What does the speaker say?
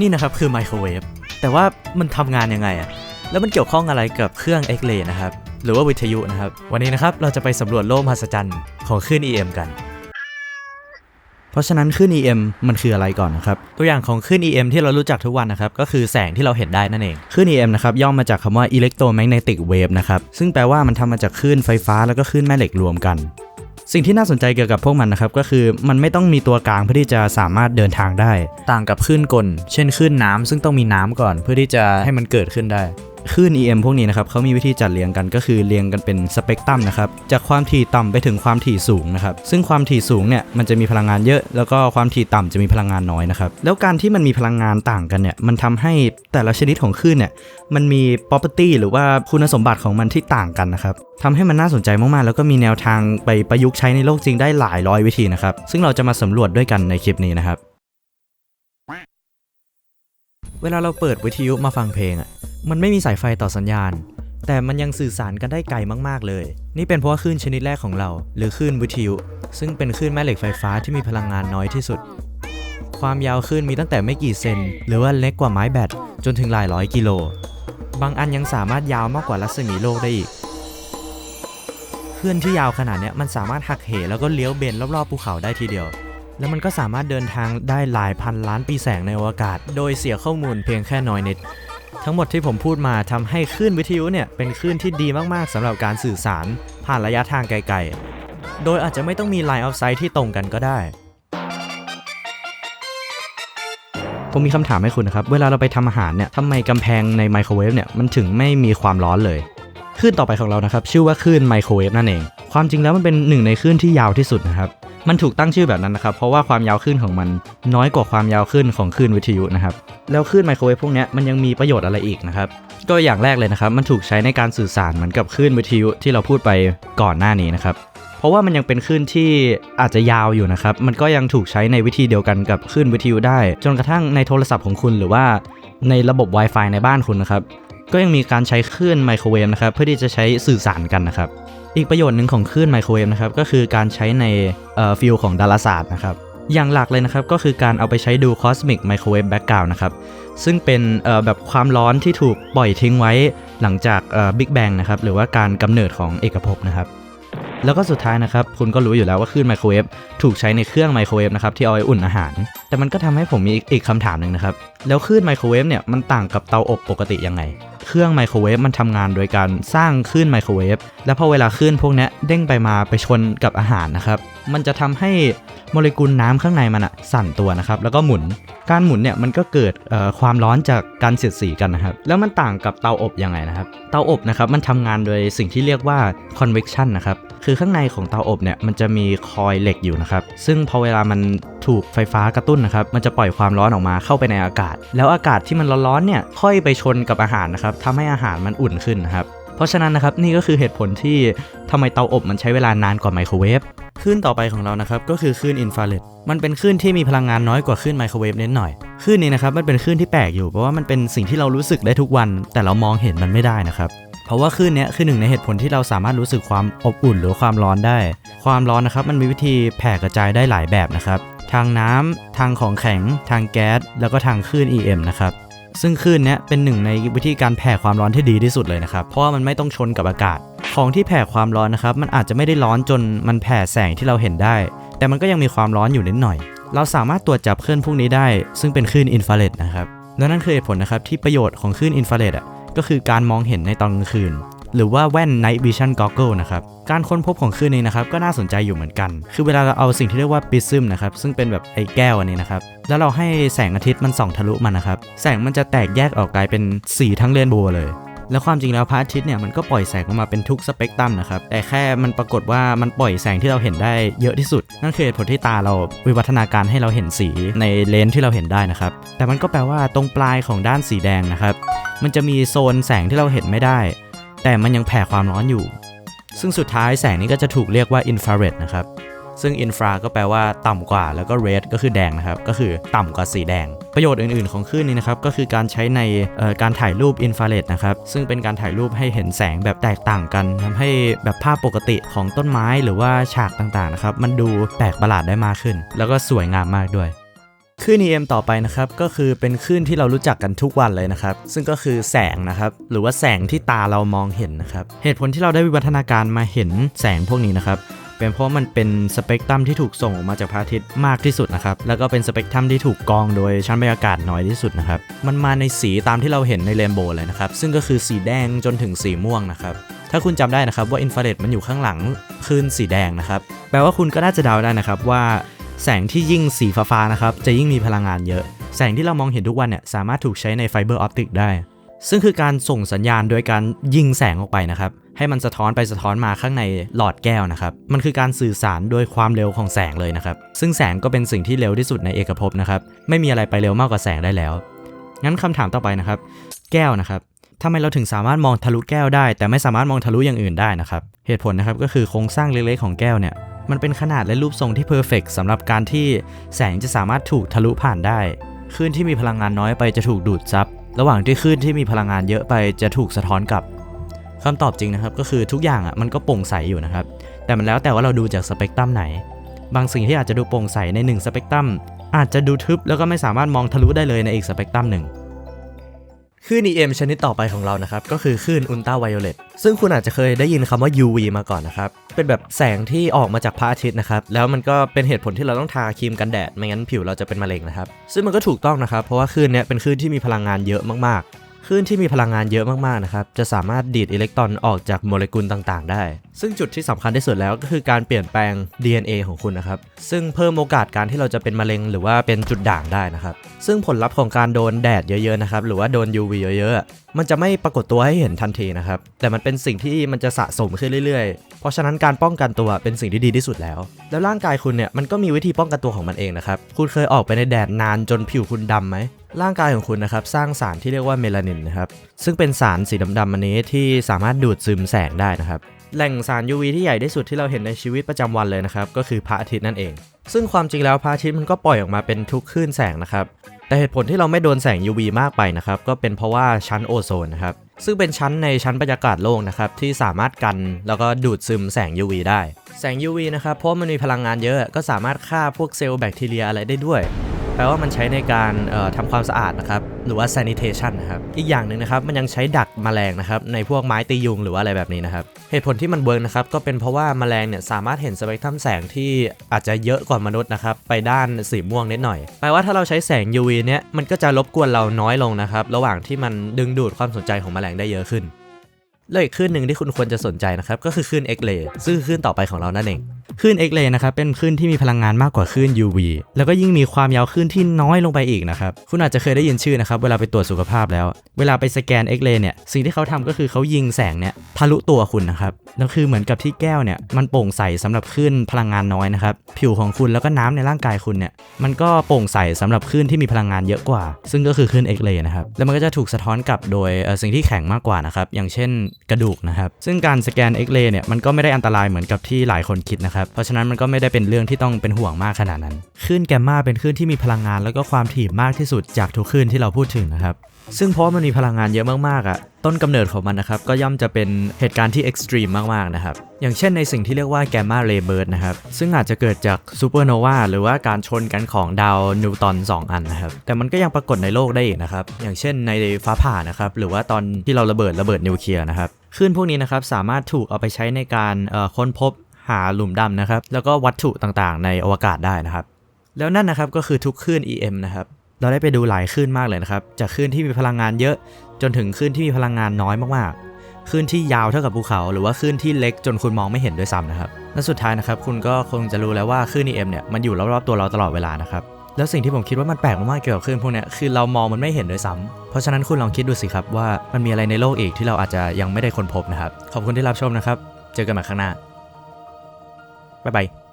นี่นะครับคือไมโครเวฟแต่ว่ามันทำงานยังไงอะแล้วมันเกี่ยวข้องอะไรกับเครื่องเอ็กเลนะครับ หรือว่าวิทยุนะครับ วันนี้นะครับเราจะไปสำรวจโลกมหัศจรรย์ของคลื่น EM กัน เพราะฉะนั้นคลื่น EM มันคืออะไรก่อนนะครับ ตัวอย่างของคลื่น EM ที่เรารู้จักทุกวันนะครับ ก็คือแสงที่เราเห็นได้นั่นเองคลื่น EM นะครับย่อมาจากคำว่า electromagnetic wave นะครับ ซึ่งแปลว่ามันทำมาจากคลื่นไฟฟ้าแล้วก็คลื่นแม่เหล็กรวมกัน สิ่งที่น่าสนใจเกี่ยวกับพวกมันนะครับก็คือมันไม่ต้องมีตัวกลางเพื่อที่จะสามารถเดินทางได้ ต่างกับคลื่นกล เช่นคลื่นน้ำซึ่งต้องมีน้ำก่อนเพื่อที่จะให้มันเกิดขึ้นได้ คลื่น EM พวกนี้นะครับเขามีวิธีจัดเรียงกันก็คือเรียงกันเป็นสเปกตรัมนะครับจากความถี่ต่ำไปถึงความถี่สูงนะครับซึ่งความถี่สูงเนี่ยมันจะมีพลังงานเยอะ แล้วก็ความถี่ต่ำจะมีพลังงานน้อยนะครับแล้วการที่มันมีพลังงานต่างกันเนี่ยมันทำให้แต่ละชนิดของคลื่นเนี่ยมันมี property หรือว่าคุณสมบัติของมันที่ต่างกันนะครับทำให้มันน่าสนใจมากๆ แล้วก็มีแนวทางไปประยุกต์ใช้ในโลกจริงได้หลายร้อยวิธีนะครับซึ่งเราจะมาสำรวจด้วยกันในคลิปนี้นะครับ เวลาเราเปิดวิทยุมาฟังเพลงอะ มันไม่มีสายไฟต่อสัญญาณ แต่มันยังสื่อสารกันได้ไกลมาก ๆ เลย นี่เป็นเพราะว่าคลื่นชนิดแรกของเรา หรือคลื่นวิทยุ ซึ่งเป็นคลื่นแม่เหล็กไฟฟ้าที่มีพลังงานน้อยที่สุด ความยาวคลื่นมีตั้งแต่ไม่กี่เซน หรือว่าเล็กกว่าไม้แบตจนถึงหลายร้อยกิโล บางอันยังสามารถยาวมากกว่ารัศมีโลกได้อีกคลื่นที่ยาวขนาดนี้มันสามารถหักเหแล้วก็เลี้ยวเบนรอบๆภูเขาได้ทีเดียว แล้วมันก็สามารถเดินทางได้หลายพันล้านปีแสงในอวกาศ โดยเสียข้อมูลเพียงแค่น้อยนิด ทั้งหมดที่ผมพูดมาทำให้คลื่นวิทยุเนี่ยเป็นคลื่นที่ดีมากๆสำหรับการสื่อสาร ผ่านระยะทางไกลๆ โดยอาจจะไม่ต้องมี line of sight ที่ตรงกันก็ได้ ผมมีคำถามให้คุณนะครับ เวลาเราไปทำอาหารเนี่ยทำไมกำแพงในไมโครเวฟเนี่ยมันถึงไม่มีความร้อนเลยคลื่นต่อไปของเรานะครับ ชื่อว่าคลื่นไมโครเวฟนั่นเอง ความจริงแล้วมันเป็นหนึ่งในคลื่นที่ยาวที่สุดนะครับ มันถูกตั้งชื่อแบบนั้นนะครับ เพราะว่าความยาวคลื่นของมันน้อยกว่าความยาวคลื่นของคลื่นวิทยุนะครับ แล้วคลื่นไมโครเวฟพวกนี้มันยังมีประโยชน์อะไรอีกนะครับ ก็อย่างแรกเลยนะครับ มันถูกใช้ในการสื่อสารเหมือนกับคลื่นวิทยุที่เราพูดไปก่อนหน้านี้นะครับ เพราะว่ามันยังเป็นคลื่นที่อาจจะยาวอยู่นะครับ มันก็ยังถูกใช้ในวิธีเดียวกันกับคลื่นวิทยุได้ จนกระทั่งในโทรศัพท์ของคุณหรือว่าในระบบ Wi-Fi ในบ้านคุณนะครับ ก็ยังมีการใช้คลื่นไมโครเวฟนะครับเพื่อที่จะใช้สื่อสารกันนะครับ อีกประโยชน์หนึ่งของคลื่นไมโครเวฟนะครับก็คือการใช้ในฟิลของดาราศาสตร์นะครับอย่างหลักเลยนะครับก็คือการเอาไปใช้ดู Cosmic Microwave Background นะครับซึ่งเป็นแบบความร้อนที่ถูกปล่อยทิ้งไว้หลังจากบิ๊กแบงนะครับหรือว่าการกำเนิดของเอกภพนะครับแล้วก็สุดท้ายนะครับคุณก็รู้อยู่แล้วว่าคลื่นไมโครเวฟถูกใช้ในเครื่องไมโครเวฟนะครับที่เอาไว้อุ่นอาหาร แต่มันก็ทำให้ผมมีอีกอีกคำถามหนึ่งนะครับ แล้วคลื่นไมโครเวฟเนี่ยมันต่างกับเตาอบปกติยังไง เครื่องไมโครเวฟมันทำงานโดยการสร้างคลื่นไมโครเวฟแล้วพอเวลาคลื่นพวกนี้เด้งไปมาไปชนกับอาหารนะครับ มันจะทำให้โมเลกุลน้ำข้างในมันอะสั่นตัวนะครับ แล้วก็หมุนการหมุนเนี่ยมันก็เกิดความร้อนจากการเสียดสีกันนะครับ แล้วมันต่างกับเตาอบยังไงนะครับ เตาอบนะครับมันทำงานโดยสิ่งที่เรียกว่า convection นะครับคือข้างในของเตาอบเนี่ยมันจะมีคอยล์เหล็กอยู่นะครับ ซึ่งพอเวลามันถูกไฟฟ้ากระตุ้นนะครับ มันจะปล่อยความร้อนออกมาเข้าไปในอากาศ แล้วอากาศที่มันร้อนๆเนี่ยค่อยไปชนกับอาหารนะครับทำให้อาหารมันอุ่นขึ้นนะครับ เพราะฉะนั้นนะครับนี่ก็คือเหตุผลที่ทำไมเตาอบมันใช้เวลานานกว่าไมโครเวฟคลื่นต่อไปของเรานะครับก็คือคลื่นอินฟราเรดมันเป็นคลื่นที่มีพลังงานน้อยกว่าคลื่นไมโครเวฟนิดหน่อยคลื่นนี้นะครับมันเป็นคลื่นที่แปลกอยู่เพราะว่ามันเป็นสิ่งที่เรารู้สึกได้ทุกวัน แต่เรามองเห็นมันไม่ได้นะครับเพราะว่าคลื่นนี้คือหนึ่งในเหตุผลที่เราสามารถรู้สึกความอบอุ่นหรือความร้อนได้ ความร้อนนะครับมันมีวิธีแผ่กระจายได้หลายแบบนะครับทางน้ำทางของแข็ง ทางแก๊สแล้วก็ทางคลื่น EM นะครับ ซึ่งคลื่นนี้เป็นหนึ่งในวิธีการแผ่ความร้อนที่ดีที่สุดเลยนะครับ เพราะว่ามันไม่ต้องชนกับอากาศ ของที่แผ่ความร้อนนะครับ มันอาจจะไม่ได้ร้อนจนมันแผ่แสงที่เราเห็นได้ แต่มันก็ยังมีความร้อนอยู่นิดหน่อย เราสามารถตรวจจับคลื่นพวกนี้ได้ ซึ่งเป็นคลื่นอินฟราเรดนะครับ และนั่นคือเหตุผลนะครับที่ประโยชน์ของคลื่นอินฟราเรดอะ ก็คือการมองเห็นในตอนกลางคืน หรือว่าแว่น Night Vision Goggle นะครับ การค้นพบของคลื่นนี้นะครับก็น่าสนใจอยู่เหมือนกัน คือเวลาเราเอาสิ่งที่เรียกว่าปิซึมนะครับซึ่งเป็นแบบไอ้แก้วอันนี้นะครับแล้วเราให้แสงอาทิตย์มันส่องทะลุมันนะครับแสงมันจะแตกแยกออกกลายเป็นสีทั้งเรนโบว์เลยแล้วความจริงแล้วพระอาทิตย์เนี่ยมันก็ปล่อยแสงออกมาเป็นทุกสเปกตรัมนะครับ แต่แค่มันปรากฏว่ามันปล่อยแสงที่เราเห็นได้เยอะที่สุด นั่นคือเหตุผลที่ตาเราวิวัฒนาการให้เราเห็นสีในเลนส์ที่เราเห็นได้นะครับ แต่มันก็แปลว่าตรงปลายของด้านสีแดงนะครับ มันจะมีโซนแสงที่เราเห็นไม่ได้ แต่มันยังแผ่ความร้อนอยู่ ซึ่งสุดท้ายแสงนี้ก็จะถูกเรียกว่าอินฟราเรดนะครับ ซึ่งอินฟราก็แปลว่าต่ำกว่าแล้วก็เรดก็คือแดงนะครับ ก็คือต่ำกว่าสีแดง ประโยชน์อื่น ๆ ของคลื่นนี้นะครับ ก็คือการใช้ในการถ่ายรูปอินฟราเรดนะครับ ซึ่งเป็นการถ่ายรูปให้เห็นแสงแบบแตกต่างกันทำให้แบบภาพปกติของต้นไม้หรือว่าฉากต่าง ๆ นะครับ มันดูแปลกประหลาดได้มากขึ้น แล้วก็สวยงามมากด้วย คลื่น EM ต่อไปนะครับก็คือเป็นคลื่นที่เรารู้จักกันทุกวันเลยนะครับ ซึ่งก็คือแสงนะครับหรือว่าแสงที่ตาเรามองเห็นนะครับเหตุผลที่เราได้วิวัฒนาการมาเห็นแสงพวกนี้นะครับเป็นเพราะมันเป็นสเปกตรัมที่ถูกส่งออกมาจากพระอาทิตย์มากที่สุดนะครับ แล้วก็เป็นสเปกตรัมที่ถูกกรองโดยชั้นบรรยากาศน้อยที่สุดนะครับ มันมาในสีตามที่เราเห็นในเรนโบว์เลยนะครับ ซึ่งก็คือสีแดงจนถึงสีม่วงนะครับ ถ้าคุณจำได้นะครับว่าอินฟราเรดมันอยู่ข้างหลังคลื่นสีแดงนะครับ แปลว่าคุณก็น่าจะเดาได้นะครับว่า แสงที่ยิ่งสีฟ้าๆนะครับจะยิ่งมีพลังงานเยอะ แสงที่เรามองเห็นทุกวันเนี่ยสามารถถูกใช้ในไฟเบอร์ออปติกได้ ซึ่งคือการส่งสัญญาณโดยการยิงแสงออกไปนะครับ ให้มันสะท้อนไปสะท้อนมาข้างในหลอดแก้วนะครับ มันคือการสื่อสารโดยความเร็วของแสงเลยนะครับ ซึ่งแสงก็เป็นสิ่งที่เร็วที่สุดในเอกภพนะครับ ไม่มีอะไรไปเร็วมากกว่าแสงได้แล้ว งั้นคำถามต่อไปนะครับ แก้วนะครับทำไมเราถึงสามารถมองทะลุแก้วได้ แต่ไม่สามารถมองทะลุอย่างอื่นได้นะครับ เหตุผลนะครับก็คือโครงสร้างเล็กๆของแก้วเนี่ย มันเป็นขนาดและรูปทรงที่เพอร์เฟกสำหรับการที่แสงจะสามารถถูกทะลุผ่านได้คลื่นที่มีพลังงานน้อยไปจะถูกดูดซับ ระหว่างที่คลื่นที่มีพลังงานเยอะไปจะถูกสะท้อนกลับคำตอบจริงนะครับก็คือทุกอย่างอะมันก็โปร่งใสอยู่นะครับ แต่มันแล้วแต่ว่าเราดูจากสเปกตรัมไหน บางสิ่งที่อาจจะดูโปร่งใสใน1สเปกตรัมอาจจะดูทึบแล้วก็ไม่สามารถมองทะลุได้เลยในอีกสเปกตรัมหนึ่ง คลื่น EM ชนิดต่อไปของเรานะครับ ก็คือคลื่นอุลตราไวโอเลตซึ่งคุณอาจจะเคยได้ยินคำว่า UV มาก่อนนะครับ เป็นแบบแสงที่ออกมาจากพระอาทิตย์นะครับ แล้วมันก็เป็นเหตุผลที่เราต้องทาครีมกันแดด ไม่งั้นผิวเราจะเป็นมะเร็งนะครับ ซึ่งมันก็ถูกต้องนะครับ เพราะว่าคลื่นเนี้ยเป็นคลื่นที่มีพลังงานเยอะมากๆคลื่นที่มีพลังงานเยอะมากๆนะครับ จะสามารถดีดอิเล็กตรอนออกจากโมเลกุลต่างๆ ได้ ซึ่งจุดที่สำคัญที่สุดแล้วก็คือการเปลี่ยนแปลง DNA ของคุณนะครับ ซึ่งเพิ่มโอกาสการที่เราจะเป็นมะเร็งหรือว่าเป็นจุดด่างได้นะครับ ซึ่งผลลัพธ์ของการโดนแดดเยอะๆนะครับ หรือว่าโดน UV เยอะๆ มันจะไม่ปรากฏตัวให้เห็นทันทีนะครับ แต่มันเป็นสิ่งที่มันจะสะสมขึ้นเรื่อยๆ เพราะฉะนั้นการป้องกันตัวเป็นสิ่งที่ดีที่สุดแล้ว แล้วร่างกายคุณเนี่ยมันก็มีวิธีป้องกันตัวของมันเองนะครับ คุณเคยออกไปในแดดนานจนผิวคุณดำไหมร่างกายของคุณนะครับสร้างสารที่เรียกว่าเมลานินนะครับซึ่งเป็นสารสีดำๆอันนี้ที่สามารถดูดซึมแสงได้นะครับ แหล่งสาร UV ที่ใหญ่ที่สุดที่เราเห็นในชีวิตประจำวันเลยนะครับ ก็คือพระอาทิตย์นั่นเอง ซึ่งความจริงแล้วพระอาทิตย์มันก็ปล่อยออกมาเป็นทุกคลื่นแสงนะครับ แต่เหตุผลที่เราไม่โดนแสง UV มากไปนะครับ ก็เป็นเพราะว่าชั้นโอโซนนะครับ ซึ่งเป็นชั้นในชั้นบรรยากาศโลกนะครับที่สามารถกันแล้วก็ดูดซึมแสง UV ได้ แสง UV นะครับเพราะมันมีพลังงานเยอะ ก็สามารถฆ่าพวกเซลล์แบคทีเรียอะไรได้ด้วย แปลว่ามันใช้ในการเอ่อทำความสะอาดนะครับ หรือว่า sanitation นะครับ อีกอย่างหนึ่งนะครับ มันยังใช้ดักแมลงนะครับ ในพวกไม้ตียุงหรือว่าอะไรแบบนี้นะครับ เหตุผลที่มันเวิร์กนะครับ ก็เป็นเพราะว่าแมลงเนี่ยสามารถเห็นสเปกตรัมแสงที่อาจจะเยอะกว่ามนุษย์นะครับ ไปด้านสีม่วงนิดหน่อย แปลว่าถ้าเราใช้แสง UV เนี่ย มันก็จะรบกวนเราน้อยลงนะครับ ระหว่างที่มันดึงดูดความสนใจของแมลงได้เยอะขึ้นแล้วอีกคลื่นหนึ่งที่คุณควรจะสนใจนะครับ ก็คือคลื่น X-ray ซึ่งคลื่นต่อไปของเรานั่นเอง คลื่น X-ray นะครับเป็นคลื่นที่มีพลังงานมากกว่าคลื่น UV แล้วก็ยิ่งมีความยาวคลื่นที่น้อยลงไปอีกนะครับคุณอาจจะเคยได้ยินชื่อนะครับเวลาไปตรวจสุขภาพแล้ว เวลาไปสแกน X-ray เรย์เนี่ยสิ่งที่เขาทำก็คือเขายิงแสงเนี่ยทะลุตัวคุณนะครับแล้วคือเหมือนกับที่แก้วเนี่ยมันโปร่งใสสำหรับคลื่นพลังงานน้อยนะครับผิวของคุณแล้วก็น้ำในร่างกายคุณเนี่ยมันก็โปร่งใสสำหรับคลื่นที่มีพลังงานเยอะกว่า ซึ่งก็คือคลื่น X-ray นะครับแล้วมันก็จะถูกสะท้อนกลับโดยสิ่งที่แข็งมากกว่านะครับอย่างเช่นกระดูกนะครับซึ่งการสแกน X-ray เนี่ยมันก็ไม่ได้อันตรายเหมือนกับที่หลายคนคิดนะครับเพราะฉะนั้นมันก็ไม่ได้เป็นเรื่องที่ต้องเป็นห่วงมากขนาดนั้นคลื่นแกมมาเป็นคลื่นที่มีพลังงาน แล้วก็ความถี่มากที่สุดจากทุกคลื่นที่เราพูดถึงนะครับซึ่งเพราะมันมีพลังงานเยอะมากๆอะต้นกำเนิดของมันนะครับก็ย่อมจะเป็นเหตุการณ์ที่เอ็กซ์ตรีมมากๆนะครับอย่างเช่นในสิ่งที่เรียกว่าแกมมาเรเบิร์ดนะครับซึ่งอาจจะเกิดจากซูเปอร์โนวาหรือว่าการชนกันของดาวนิวตอน2 อันนะครับแต่มันก็ยังปรากฏในโลกได้อีกนะครับอย่างเช่นในฟ้าผ่านะครับหรือว่าตอนที่เราระเบิดระเบิดนิวเคลียร์นะครับคลื่นพวกนี้นะครับสามารถถูกเอาไปใช้ในการค้นพบ หาหลุมดำนะครับ แล้วก็วัตถุต่างๆ ในอวกาศได้นะครับ แล้วนั่นนะครับก็คือทุกคลื่น EM นะครับ เราได้ไปดูหลายคลื่นมากเลยนะครับ จากคลื่นที่มีพลังงานเยอะ จนถึงคลื่นที่มีพลังงานน้อยมากๆ คลื่นที่ยาวเท่ากับภูเขา หรือว่าคลื่นที่เล็กจนคุณมองไม่เห็นด้วยซ้ำนะครับ และสุดท้ายนะครับ คุณก็คงจะรู้แล้วว่าคลื่น EM เนี่ย มันอยู่รอบๆตัวเราตลอดเวลานะครับ แล้วสิ่งที่ผมคิดว่ามันแปลกมากๆเกี่ยวกับคลื่นพวกนี้คือเรามองมันไม่เห็นด้วยซ้ำเพราะฉะนั้นคุณลองคิดดูสิครับว่ามันมีอะไรในโลกอีกที่เราอาจจะยังไม่ได้ค้นพบนะครับ ขอบคุณที่รับชมนะครับ เจอกันใหม่ข้างหน้า บ๊ายบาย